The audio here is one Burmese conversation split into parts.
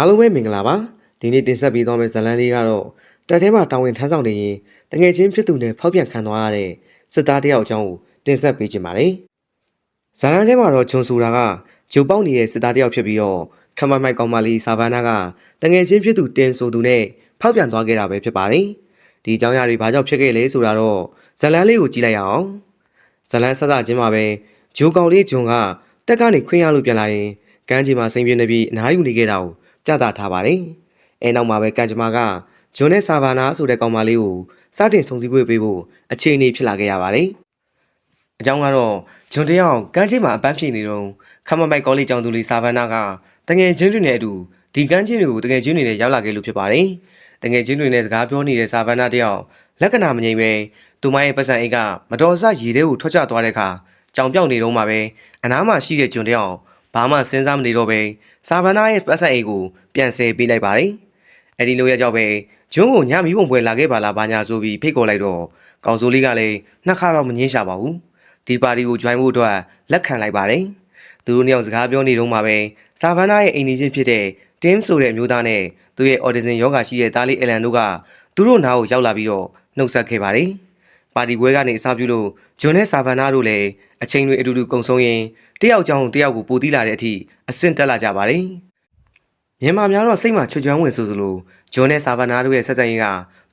အားလုံးပဲမင်္ဂလာပါဒီနေ့တင်ဆက်ပေးသွားမယ့်ဇာတ်လမ်းလေးကတော့တက်ထဲမှာတာဝန်ထမ်းဆောင်နေရင်တငယ်ချင်းဖြစ်သူနဲ့ဖောက်ပြန်ခံသွားရတဲ့စစ်သားတစ်ယောက်အကြောင်းကိုတင်ဆက်ပေးခြင်းပါတယ်ဇာတ်လမ်းထဲမှာတော့ဂျွန်ဆိုတာကဂျိုပေါက်နေတဲ့စစ်သားတစ်ယောက်ဖြစ်ပြီးတော့ခမမိုက်ကောင်မလေးစာဗန်နာကတငယ်ချင်းဖြစ်သူတင်ဆိုသူနဲ့ဖောက်ပြန်သွားခဲ့တာပဲဖြစ်ပါတယ်ဒီအကြောင်းအရာတွေဘာကြောင့်ဖြစ်ခဲ့လဲဆိုတာတော့ဇာတ်လမ်းလေးကိုကြည့်လိုက်ရအောင်ဇာတ်လမ်းဆက်စချင်းမှာပဲဂျိုကောင်လေးဂျွန်ကတက်ကနေခွင့်ရလို့ပြန်လာရင်ကမ်းခြေမှာစိန်ပြင်းနေပြီးအနားယူနေခဲ့တာကို ပြသထားပါတယ်။အဲနောက်မှာပဲကန်ဂျမာကဂျွန်နဲ့ဆာဗာနာဆိုတဲ့ကောင်မလေးကိုစတင်ဆုံစည်းခွင့်ပေးဖို့အခြေအနေဖြစ်လာခဲ့ရပါတယ်။အကြောင်းကတော့ဂျွန်တယောက်ကမ်းခြေမှာအပန်းဖြေနေတော့ခမမိုက်ကောလေးကျောင်းသူလေးဆာဗာနာကတငယ်ချင်းတွေနဲ့အတူဒီကမ်းခြေတွေကိုတငယ်ချင်းတွေနဲ့ရောက်လာခဲ့လို့ဖြစ်ပါတယ်။တငယ်ချင်းတွေနဲ့စကားပြောနေတဲ့ဆာဗာနာတယောက်လက္ခဏာမငြိမ်ပဲသူမရဲ့ပတ်စံအိတ်ကမတော်ဆရေထဲကိုထွက်ကျသွားတဲ့အခါကြောင်ပြောက်နေတော့မှပဲအနားမှာရှိတဲ့ဂျွန်တယောက် ဘာမှစဉ်းစားမနေတော့ပဲဆာဗန်နာရဲ့ပတ်စံအိတ်ကိုပြန်ဆယ်ပေးလိုက်ပါတယ်။အဲဒီလိုရကြောက်ပဲဂျွန်းကိုညမီးပုံပွဲလာခဲ့ပါလားဘာညာဆိုပြီးဖိတ်ခေါ်လိုက်တော့ကောင်စိုးလေးကလည်းနှစ်ခါတော့မငင်းရှာပါဘူး။ဒီပါတီကို join ဖို့အတွက်လက်ခံလိုက်ပါတယ်။သူတို့နှစ်ယောက်စကားပြောနေတော့မှပဲဆာဗန်နာရဲ့အိမ်နေချင်းဖြစ်တဲ့ Tim ဆိုတဲ့အမျိုးသားနဲ့သူရဲ့ autism ယောဂါရှိတဲ့သားလေးအလန်တို့ကသူတို့နားကိုရောက်လာပြီးတော့နှုတ်ဆက်ခဲ့ပါတယ်။ ပါတီပွဲကနေအစပြုလို့ဂျွန်နဲ့ဆာဗန်နာတို့လည်းအချိန်တွေအတူတူကုံဆုံးရင်တယောက်ကြောင်တယောက်ကိုပိုတီးလာတဲ့အထိအဆင့်တက်လာကြပါတယ်။မြန်မာများတော့စိတ်မှချွတ်ချွမ်းဝင်ဆိုသလိုဂျွန်နဲ့ဆာဗန်နာတို့ရဲ့ဆက်ဆံရေးက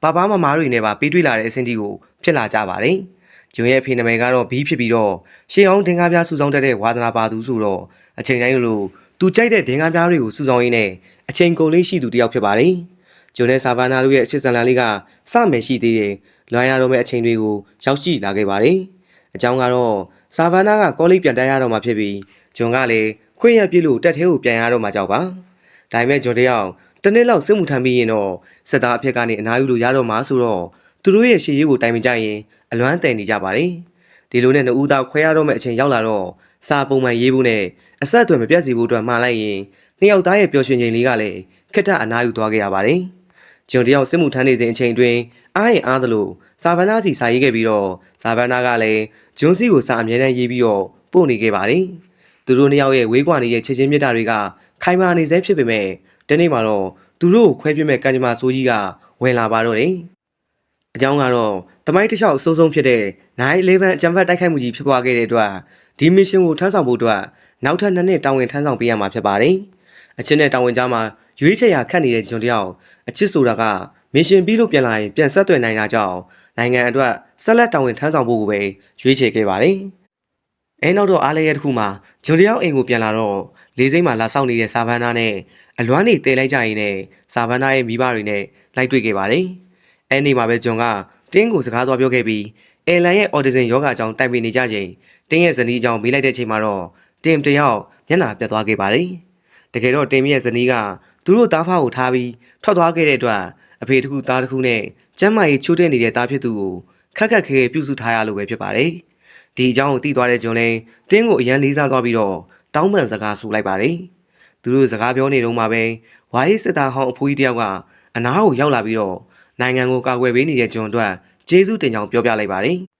ပါပါမမားတွေနဲ့ပါပြီးတွေ့လာတဲ့အဆင့်တီကိုဖြစ်လာကြပါတယ်။ဂျွန်ရဲ့ဖေနာမည်ကတော့ဘီးဖြစ်ပြီးတော့ရှေးအောင်ဒင်္ဂါးပြားစုဆောင်တတ်တဲ့ဝါသနာပါသူဆိုတော့အချိန်တိုင်းလိုသူကြိုက်တဲ့ဒင်္ဂါးပြားတွေကိုစုဆောင်ရင်းနဲ့အချိန်ကုန်လေးရှိသူတယောက်ဖြစ်ပါတယ်။ဂျွန်နဲ့ဆာဗန်နာတို့ရဲ့အချစ်စံလန်လေးကစမယ်ရှိသေးတယ်။ လွှမ်းရတော့မယ့်အချိန်တွေကိုရောက်ရှိလာခဲ့ပါတယ်။အကြောင်းကတော့ဆာဗန်နာကကောလိပ်ပြန်တန်းရတော့မှဖြစ်ပြီးဂျွန်ကလည်းခွင့်ရပြည့်လို့တက်သေးကိုပြန်ရတော့မှကြောက်ပါ။ဒါပေမဲ့ဂျွန်တယောက်တနေ့လောက်စစ်မှုထမ်းပြီးရင်တော့စစ်သားအဖြစ်ကနေအနားယူလို့ရတော့မှဆိုတော့သူတို့ရဲ့ရှေ့ရေးကိုတိုင်ပင်ကြရင်အလွမ်းတန်နေကြပါတယ်။ဒီလိုနဲ့နှစ်ဦးသားခွဲရတော့မယ့်အချိန်ရောက်လာတော့စာပုံမှန်ရေးဖို့နဲ့အဆက်အသွယ်မပြတ်စီဖို့အတွက်မှားလိုက်ရင်နှစ်ယောက်သားရဲ့ပျော်ရွှင်ချိန်လေးကလည်းခက်ထအနားယူသွားခဲ့ရပါတယ်။ ဂျွန်တယောက်စစ်မှုထမ်းနေစဉ်အချိန်အတွင်းအားရင်အားသလိုစာဗန်နာစီစာရေးခဲ့ပြီးတော့စာဗန်နာကလည်းဂျွန်စီကိုစာအမြဲတမ်းရေးပြီးတော့ပို့နေခဲ့ပါတယ်။သူတို့နှစ်ယောက်ရဲ့ဝေးကွာနေတဲ့ချစ်ချင်းမြတ်တာတွေကခိုင်မာနေစေဖြစ်ပေမဲ့ဒီနေ့မှာတော့သူတို့ကိုခွဲပြစ်မဲ့ကံကြမ္မာဆိုးကြီးကဝင်လာပါတော့တယ်။အကြောင်းကတော့တမိုင်းတစ်လျှောက်အဆိုးဆုံးဖြစ်တဲ့911အကြံဖတ်တိုက်ခိုက်မှုကြီးဖြစ်ပွားခဲ့တဲ့အတွက်ဒီမစ်ရှင်ကိုထမ်းဆောင်ဖို့အတွက်နောက်ထပ်နှစ်နှစ်တာဝန်ထမ်းဆောင်ပေးရမှာဖြစ်ပါတယ်။ အချင်းနဲ့တာဝန်ကြားမှာရွေးချယ်ရခတ်နေတဲ့ဂျွန်တယောက်အချစ်ဆိုတာကမစ်ရှင်ပြီးလို့ပြန်လာရင်ပြန်ဆက်သွယ်နိုင်တာကြောင့်နိုင်ငံအတွက်ဆက်လက်တာဝန်ထမ်းဆောင်ဖို့ကိုပဲရွေးချယ်ခဲ့ပါတယ်။အဲနောက်တော့အားလည်းရတစ်ခုမှာဂျွန်တယောက်အိမ်ကိုပြန်လာတော့လေးစိမ့်မှာလာဆောက်နေတဲ့ဆာဗန်နာနဲ့အလွမ်းနေတဲလိုက်ကြရင်နဲ့ဆာဗန်နာရဲ့မိဘတွေနဲ့လိုက်တွေ့ခဲ့ပါတယ်။အဲနေ့မှာပဲဂျွန်ကတင်းကိုစကားသွားပြောခဲ့ပြီးအဲလန်ရဲ့အော်ဒီဇင်ယောဂအကြောင်းတိုင်ပင်နေကြချိန်တင်းရဲ့ဇနီးအကြောင်းမေးလိုက်တဲ့ချိန်မှာတော့တင်တယောက်မျက်နှာပြတ်သွားခဲ့ပါတယ်။ တကယ်တော့တင်ရဲ့ဇနီးကသူတို့သားဖားကိုထားပြီးထွက်သွားခဲ့တဲ့အတွက်အဖေတစ်ခုသားတစ်ခုနဲ့ကျမ်းမာရေးချိုးတဲ့နေတဲ့သားဖြစ်သူကိုခက်ခက်ခဲခဲပြုစုထားရလို့ပဲဖြစ်ပါတယ်။ဒီအကြောင်းကိုသိသွားတဲ့ဂျွန်လဲတင်းကိုအရန်လေးစားသွားပြီးတော့တောင်းပန်စကားဆိုလိုက်ပါတယ်။သူတို့စကားပြောနေတော့မှပဲဝါရေးစစ်သားဟောင်းအဖိုးကြီးတယောက်ကအနားကိုရောက်လာပြီးတော့နိုင်ငံကိုကာကွယ်ပေးနေတဲ့ဂျွန်အတွက်ကျေးဇူးတင်ကြောင်းပြောပြလိုက်ပါတယ်။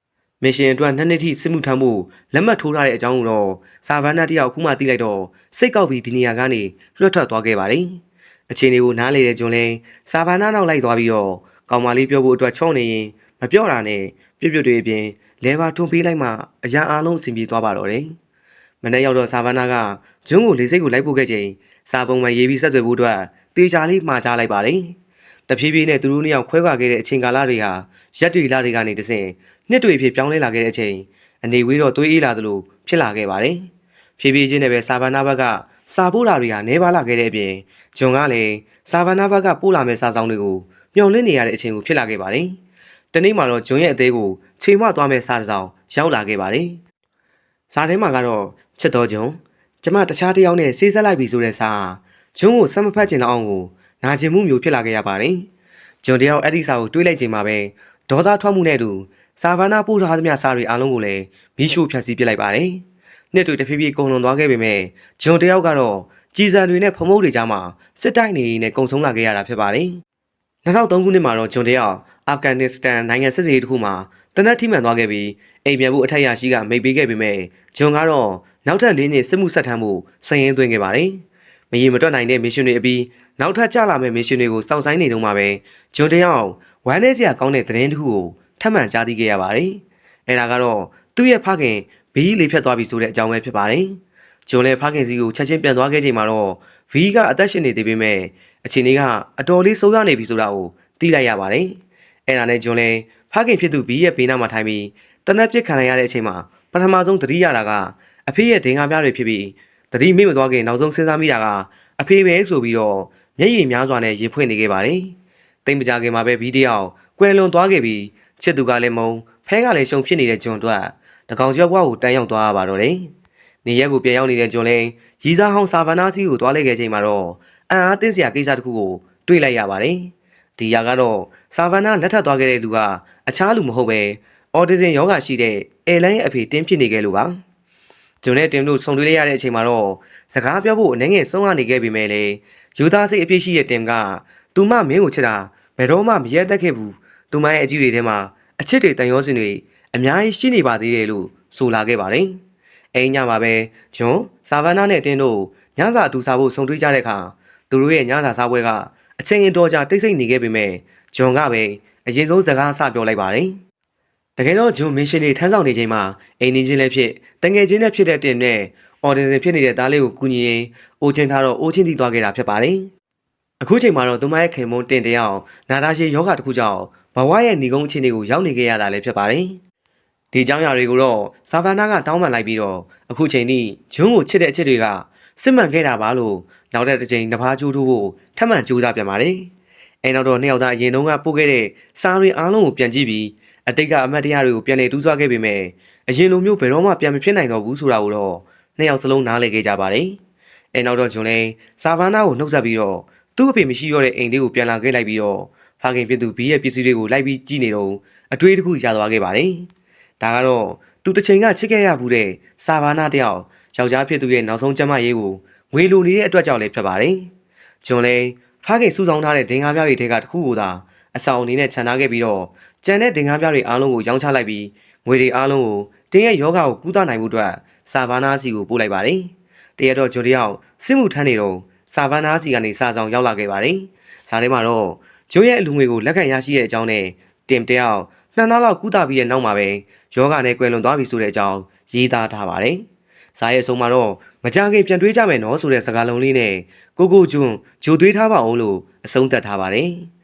မစ်ရှင်အတွက်နှစ်နှစ်ထိစစ်မှုထမ်းဖို့လက်မှတ်ထိုးထားတဲ့အကြောင်းကိုတော့ဆာဗန်နာတယောက်ခုမှသိလိုက်တော့စိတ်ကောက်ပြီးဒီနေရာကနေလွှတ်ထွက်သွားခဲ့ပါတယ်။အခြေအနေကိုနားလေတဲ့ဂျွန်လဲဆာဗန်နာနောက်လိုက်သွားပြီးတော့ကောင်မလေးပြောဖို့အတွက်ချော့နေရင်မပြောတာနဲ့ပြပြတွေအပြင်လဲပါထွန်ပေးလိုက်မှအရာအားလုံးအဆင်ပြေသွားပါတော့တယ်။မနေ့ရောက်တော့ဆာဗန်နာကဂျွန်းကိုလေးစိတ်ကိုလိုက်ပို့ခဲ့ချိန်စာပုံမှန်ရေးပြီးဆက်သွယ်ဖို့အတွက်တေချာလေးမှာချလိုက်ပါတယ်။ တဖြည်းဖြည်းနဲ့သူတို့နှစ်ယောက်ခွဲခွာခဲ့တဲ့အချိန်ကာလတွေဟာရက်တွေလတွေကနေတစဉ်နှစ်တွေဖြစ်ပြောင်းလဲလာခဲ့တဲ့အချိန်အနေဝေးတော့သွေးအေးလာသလိုဖြစ်လာခဲ့ပါတယ်။ဖြည်းဖြည်းချင်းနဲ့ပဲဆာဗန်နာဘက်ကစာပို့တာတွေကနေပါလာခဲ့တဲ့အပြင်ဂျွန်ကလည်းဆာဗန်နာဘက်ကပို့လာမဲ့စာဆောင်တွေကိုမျှော်လင့်နေရတဲ့အချိန်ကိုဖြစ်လာခဲ့ပါတယ်။တနေ့မှာတော့ဂျွန်ရဲ့အသေးကိုချိန်မသွားမဲ့စာတစ်စောင်ရောက်လာခဲ့ပါတယ်။စာထဲမှာကတော့ချစ်တော်ဂျွန်ကျမတခြားတစ်ယောက်နဲ့ဆေးဆက်လိုက်ပြီဆိုတဲ့စာဂျွန်ကိုစမ်းမဖတ်ချင်တော့အောင်ကို နာကျင်မှုမျိုးဖြစ်လာခဲ့ရပါတယ်။ဂျွန်တယောက်အဲ့ဒီစာကိုတွေးလိုက်ချိန်မှာပဲဒေါသထွက်မှုနဲ့အတူဆာဗန်နာပို့ထားသမျှစာတွေအားလုံးကိုလည်းမီးရှို့ဖျက်ဆီးပစ်လိုက်ပါတယ်။နှစ်တွေတဖြည်းဖြည်းကုန်လွန်သွားခဲ့ပေမဲ့ဂျွန်တယောက်ကတော့ကြီးစံတွေနဲ့ဖုံမုတ်တွေကြားမှာစစ်တိုက်နေနေကုံဆုံးလာခဲ့ရတာဖြစ်ပါတယ်။2003ခုနှစ်မှာတော့ဂျွန်တယောက်အာဖဂန်နစ္စတန်နိုင်ငံစစ်စေးတစ်ခုမှာတနက်ထိမှန်သွားခဲ့ပြီးအိမ်ပြန်ဖို့အထက်ရရှိကမိတ်ပေးခဲ့ပေမဲ့ဂျွန်ကတော့နောက်ထပ်၄နှစ်စစ်မှုဆက်ထမ်းမှုစည်ရင်းသွင်းခဲ့ပါတယ် မရေမတွက်နိုင်တဲ့မစ်ရှင်တွေအပြီးနောက်ထပ်ကျလာမယ့်မစ်ရှင်တွေကိုစောင့်ဆိုင်းနေတုန်းမှာပဲဂျွန်တယောက်ဝမ်းနေစရာကောင်းတဲ့သတင်းတစ်ခုကိုထပ်မံကြားသိခဲ့ရပါတယ်။အဲဒါကတော့သူ့ရဲ့ဖခင်ဘီလေးဖြတ်သွားပြီဆိုတဲ့အကြောင်းပဲဖြစ်ပါတယ်။ဂျွန်လည်းဖခင်စီကိုချက်ချင်းပြန်သွားခဲ့ချိန်မှာတော့ဗီကအသက်ရှင်နေသေးပေမဲ့အခြေအနေကအတော်လေးဆိုးရွားနေပြီဆိုတာကိုသိလိုက်ရပါတယ်။အဲဒါနဲ့ဂျွန်လည်းဖခင်ဖြစ်သူဘီရဲ့ဘေးနားမှာထိုင်ပြီးတနက်ပြစ်ခံရတဲ့အချိန်မှာပထမဆုံးသတိရတာကအဖေရဲ့ဒင်္ဂါပြားတွေဖြစ်ပြီး သတိမေ့မသွားခင်နောက်ဆုံးစဉ်းစားမိတာကအဖေပဲဆိုပြီးတော့မျက်ရည်များစွာနဲ့ရင်ဖွင့်နေခဲ့ပါတယ်။တိမ်မကြခင်မှာပဲဗီဒီယိုကွယ်လွန်သွားခဲ့ပြီးချစ်သူကလည်းမုံဖဲကလည်းရှုံဖြစ်နေတဲ့ဂျွန်တို့တကောင်ကျောက်ဘွားကိုတန်းရောက်သွားရပါတော့တယ်။နေရက်ကိုပြန်ရောက်နေတဲ့ဂျွန်လည်းရီစာဟောင်းစာဗနာစီကိုသွားလိုက်ခဲ့ချိန်မှာတော့အံ့အားသင့်စရာကိစ္စတစ်ခုကိုတွေ့လိုက်ရပါတယ်။ဒီຢာကတော့စာဗနာလက်ထပ်သွားခဲ့တဲ့လူကအခြားလူမဟုတ်ပဲအော်တီဇင်ယောဂရှိတဲ့အဲလိုင်းရဲ့အဖေတင်းဖြစ်နေခဲ့လို့ပါ။ ဂျွန်နဲ့တင်တို့ဆုံတွေ့လိုက်ရတဲ့အချိန်မှာတော့စကားပြောဖို့အနေငယ်ဆုံးကနေခဲ့ပြီမဲ့လေယူသားစိတ်အပြည့်ရှိတဲ့တင်ကသူမမင်းကိုချစ်တာဘယ်တော့မှမရက်တတ်ခဲ့ဘူး။သူမရဲ့အကြည့်တွေထဲမှာအချစ်တွေတန်ရောစင်တွေအများကြီးရှိနေပါသေးတယ်လို့ဆိုလာခဲ့ပါတယ်။အဲဒီညမှာပဲဂျွန်စာဗနာနဲ့တင်းတို့ညစာအတူစားဖို့ဆုံတွေ့ကြတဲ့အခါသူတို့ရဲ့ညစာစားပွဲကအချိန်အတော်ကြာတိတ်ဆိတ်နေခဲ့ပေမဲ့ဂျွန်ကပဲအရင်ဆုံးစကားအစပြောလိုက်ပါတယ်။ တကယ်တော့ဂျွန်မင်းရှင်တွေထမ်းဆောင်နေချိန်မှာအိမ်နေချင်းလည်းဖြစ်တငယ်ချင်းလည်းဖြစ်တဲ့တင်နဲ့အော်ဒီဇင်ဖြစ်နေတဲ့သားလေးကိုကူညီရင်အိုချင်းထားတော့အိုချင်းတီသွားခဲ့တာဖြစ်ပါတယ်။အခုချိန်မှာတော့သူမရဲ့ခင်မုန်းတင်တယောက်နာတာရှည်ယောဂတစ်ခုကြောင့်ဘဝရဲ့ဏီကုန်းအခြေအနေကိုရောက်နေခဲ့ရတာလည်းဖြစ်ပါတယ်။ဒီအကြောင်းအရာတွေကိုတော့ဆာဗန်နာကတောင်းပန်လိုက်ပြီးတော့အခုချိန်ထိဂျွန်းကိုချစ်တဲ့အချစ်တွေကစစ်မှန်ခဲ့တာပါလို့နောက်တဲ့တစ်ချိန်တစ်ပါးကျိုးထိုးဖို့ထပ်မံကြိုးစားပြန်ပါတယ်။အဲနောက်တော့နှစ်ယောက်သားအရင်တုန်းကပို့ခဲ့တဲ့စာရီအားလုံးကိုပြန်ကြည့်ပြီး အတိတ်ကအမတ်တရားတွေကိုပြန်လည်တူးဆွခဲ့ပေမဲ့အရင်လိုမျိုးဘယ်တော့မှပြန်မဖြစ်နိုင်တော့ဘူးဆိုတာကိုတော့နှစ်ယောက်စလုံးနားလည်ခဲ့ကြပါတယ်။အဲနောက်တော့ဂျွန်လည်းဆာဗန်နာကိုနှုတ်ဆက်ပြီးတော့သူ့အဖေမရှိတော့တဲ့အိမ်လေးကိုပြန်လာခဲ့လိုက်ပြီးတော့ဖခင်ဖြစ်သူဘီရဲ့ပစ္စည်းတွေကိုလိုက်ပြီးကြည့်နေတော့အတွေးတစ်ခုရသွားခဲ့ပါတယ်။ဒါကတော့သူတစ်ချိန်ကချစ်ခဲ့ရဘူးတဲ့ဆာဗန်နာတယောက်ယောက်ျားဖြစ်သူရဲ့နောက်ဆုံးကျမရေးကိုငွေလိုနေတဲ့အတွက်ကြောင့်လည်းဖြစ်ပါတယ်။ဂျွန်လည်းဖခင်စုဆောင်းထားတဲ့ဒင်္ဂါပြားတွေထဲကတစ်ခုကိုသာ အဆောင်အနေနဲ့ခြံထားခဲ့ပြီးတော့ကြံတဲ့ဒင်္ဂါပြားတွေအားလုံးကိုရောင်းချလိုက်ပြီးငွေတွေအားလုံးကိုတင်းရဲ့ယောဂကိုကုသနိုင်မှုအတွက်ဆာဗာနာစီကိုပို့လိုက်ပါတယ်။တရက်တော့ဂျိုတယောက်စစ်မှုထမ်းနေတော့ဆာဗာနာစီကနေစာဆောင်ရောက်လာခဲ့ပါတယ်။ဇာထဲမှာတော့ဂျိုရဲ့အလူငွေကိုလက်ခံရရှိတဲ့အကြောင်းနဲ့တင်တယောက်နှစ်နှစ်လောက်ကုသပြီးတဲ့နောက်မှာပဲယောဂနဲ့ကွယ်လွန်သွားပြီဆိုတဲ့အကြောင်းရေးသားထားပါတယ်။ဇာရဲ့အဆုံးမှာတော့မကြခင်ပြန်တွေးကြမယ်နော်ဆိုတဲ့စကားလုံးလေးနဲ့ကိုကိုကျွန်းဂျိုသွေးထားပါအောင်လို့အဆုံးသတ်ထားပါတယ်။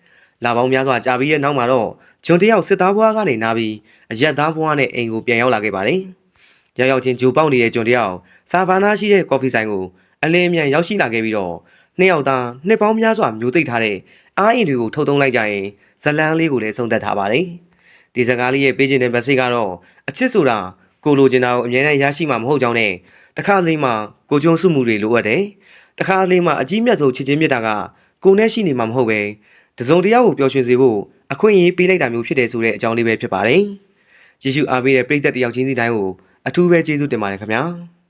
လာပေါင်းများစွာကြာပြီးတဲ့နောက်မှာတော့ဂျွန်တယောက်စစ်သားဘွားကနေနားပြီးအရက်သားဘွားနဲ့အိမ်ကိုပြန်ရောက်လာခဲ့ပါတယ်။ရောက်ရောက်ချင်းဂျိုပေါက်နေတဲ့ဂျွန်တယောက်ဆာဗာနာရှိတဲ့ကော်ဖီဆိုင်ကိုအလင်းအမြန်ရောက်ရှိလာခဲ့ပြီးတော့နှစ်ယောက်သားနှစ်ပေါင်းများစွာမျိုးသိပ်ထားတဲ့အားအင်တွေကိုထုတ်သုံးလိုက်ကြရင်ဇလန်းလေးကိုလည်းဆုံးသက်ထားပါတယ်။ဒီစကားလေးရဲ့ပေးခြင်းတဲ့မက်ဆေ့ကတော့အချစ်ဆိုတာကိုလိုချင်တာကိုအမြဲတမ်းရရှိမှာမဟုတ်ကြောင်းနဲ့တခါလေးမှကိုကျုံစုမှုတွေလိုအပ်တယ်။တခါလေးမှအကြီးမြတ်ဆုံးချစ်ချင်းမြတ်တာကကိုနဲ့ရှိနေမှာမဟုတ်ပဲ တစုံတယောက်ကိုပျော်ရွှင်စေဖို့အခွင့်အရေးပေးလိုက်တာမျိုးဖြစ်တယ်ဆိုတဲ့အကြောင်းလေးပဲဖြစ်ပါတယ်။ယေရှုအားပေးတဲ့ပရိသတ်တယောက်ချင်းစီတိုင်းကိုအထူးပဲကျေးဇူးတင်ပါတယ်ခင်ဗျာ။